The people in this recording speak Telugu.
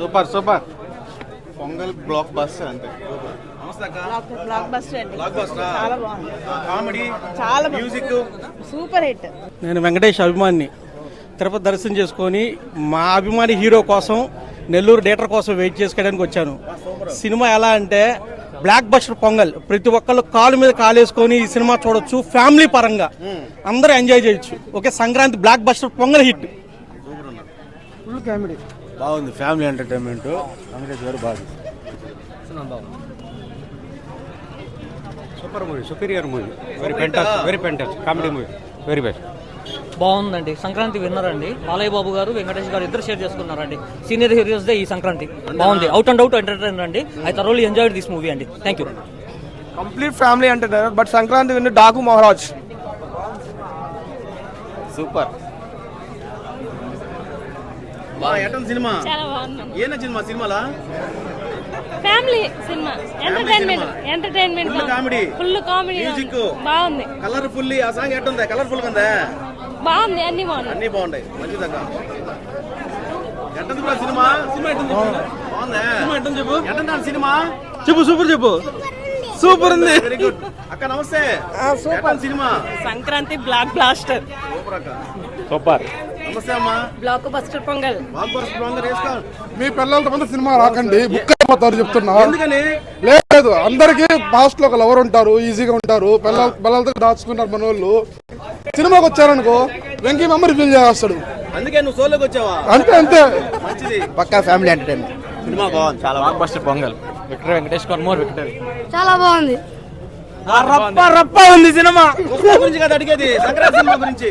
Super super. పొంగల్ బ్లాక్ అంతే. బస్టర్ అండి బ్లాక్ బస్ చాలా బాగుంది. కామెడీ చాలా బాగుంది. మ్యూజిక్. Super hit. నేను వెంకటేష్ అభిమాని తిరుపతి దర్శనం చేసుకొని మా అభిమాని హీరో కోసం నెల్లూరు డేటర్ కోసం వెయిట్ చేసుకోవడానికి వచ్చాను. సినిమా ఎలా అంటే బ్లాక్ బస్టర్ పొంగల్. ప్రతి ఒక్కళ్ళు కాలు మీద కాలేసుకొని ఈ సినిమా చూడొచ్చు ఫ్యామిలీ పరంగా. అందరూ ఎంజాయ్ చేయొచ్చు. Okay Sankranti block buster Pongal hit. బాగుంది ఫ్యామిలీ ఎంటర్టైన్మెంట్. వెంకటేష్ గారు బాగుంది super movie superior movie. Very fantastic very fantastic comedy movie very best బాగుందండి. సంక్రాంతి విన్నర్ అండి బాలయ్య బాబు గారు వెంకటేష్ గారు ఇద్దరు షేర్ చేసుకున్నారండి. సీనియర్ హీరోస్ దే ఈ సంక్రాంతి. బాగుంది. అవుట్ అండ్ అవుట్ ఎంటర్టైనర్ అండి I thoroughly enjoyed this movie అండి. Thank you complete family entertainer but Sankranti win Daaku Maharaj. Super బా ఎటం సినిమా. చాలా బాగుంది. ఏన సినిమా? సినిమాలా? Family cinema. Entertainment entertainment comedy. Full comedy. Music. బాగుంది. కలర్ఫుల్ ఆ సాంగ్ ఎట్టుంది? కలర్ఫుల్ ఉందా? బాగుంది. అన్ని బాగున్నాయి. అన్ని బాగున్నాయి. మంచిదక్క ఎట్టుంది సినిమా? సినిమా ఎట్టుంది? బాగుందా? సినిమా ఎట్టుంది చెప్పు? ఎట్టుంది సినిమా? చెప్పు సూపర్ చెప్పు. సూపర్ ఉంది. వెరీ గుడ్ అక్క నమస్తే. Super. Cinema? Sankranti block blaster. Super అక్క. సూపర్. Block buster Pongal. మీ పిల్లలతో ముందు సినిమా రాకండి. బుక్ అయిపోతారు చెప్తున్నా. ఎందుకని? లేదు అందరికి పాస్ట్లో ఒక లవర్ ఉంటారు ఈజీగా ఉంటారు పిల్లల పిల్లలతో దాచుకున్నారు మన వాళ్ళు సినిమాకి వచ్చారనుకో వెంకీ మెమరీ ఫీల్ చేస్తాడు. అందుకే నువ్వు సోలోకి వచ్చావా? అంతే అంతే. మంచిది. పక్కా ఫ్యామిలీ ఎంటర్టైన్మెంట్ సినిమా బాగుంది చాలా block buster Pongal. Victor Venkatesh కొన్మోర్ victory చాలా బాగుంది. రప్ప రప్ప ఉంది సినిమా. గురించి కదా అడిగేది సంక్రాంతి సినిమా గురించి.